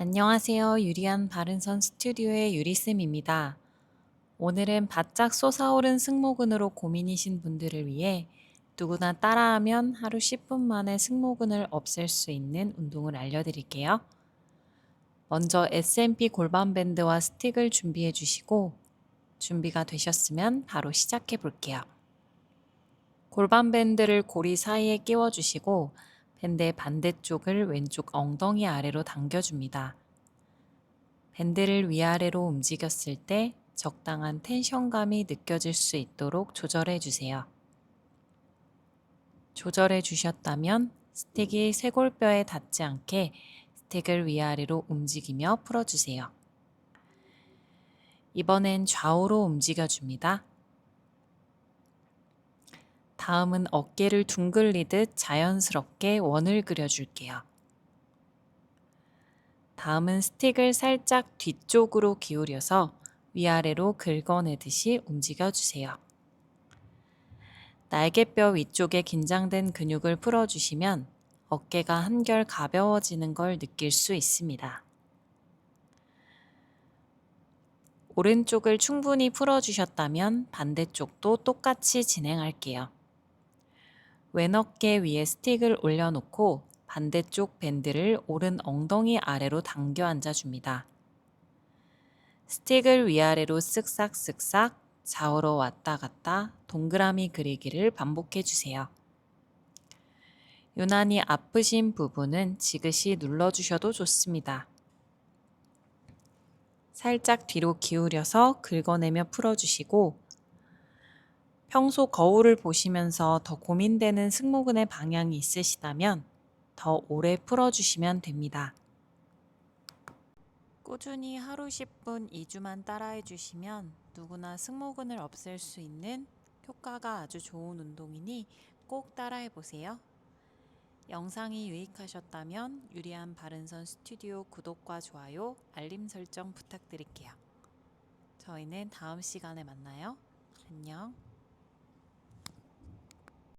안녕하세요. 유리한 바른선 스튜디오의 유리쌤입니다. 오늘은 바짝 솟아오른 승모근으로 고민이신 분들을 위해 누구나 따라하면 하루 10분 만에 승모근을 없앨 수 있는 운동을 알려드릴게요. 먼저 S&P 골반 밴드와 스틱을 준비해 주시고 준비가 되셨으면 바로 시작해 볼게요. 골반 밴드를 고리 사이에 끼워 주시고 밴드의 반대쪽을 왼쪽 엉덩이 아래로 당겨줍니다. 밴드를 위아래로 움직였을 때 적당한 텐션감이 느껴질 수 있도록 조절해 주세요. 조절해 주셨다면 스틱이 쇄골뼈에 닿지 않게 스틱을 위아래로 움직이며 풀어주세요. 이번엔 좌우로 움직여줍니다. 다음은 어깨를 둥글리듯 자연스럽게 원을 그려줄게요. 다음은 스틱을 살짝 뒤쪽으로 기울여서 위아래로 긁어내듯이 움직여주세요. 날개뼈 위쪽에 긴장된 근육을 풀어주시면 어깨가 한결 가벼워지는 걸 느낄 수 있습니다. 오른쪽을 충분히 풀어주셨다면 반대쪽도 똑같이 진행할게요. 왼 어깨 위에 스틱을 올려놓고 반대쪽 밴드를 오른 엉덩이 아래로 당겨 앉아줍니다. 스틱을 위아래로 쓱싹쓱싹 좌우로 왔다 갔다 동그라미 그리기를 반복해 주세요. 유난히 아프신 부분은 지그시 눌러주셔도 좋습니다. 살짝 뒤로 기울여서 긁어내며 풀어주시고 평소 거울을 보시면서 더 고민되는 승모근의 방향이 있으시다면 더 오래 풀어주시면 됩니다. 꾸준히 하루 10분 2주만 따라해 주시면 누구나 승모근을 없앨 수 있는 효과가 아주 좋은 운동이니 꼭 따라해 보세요. 영상이 유익하셨다면 유리한 바른선 스튜디오 구독과 좋아요, 알림 설정 부탁드릴게요. 저희는 다음 시간에 만나요. 안녕.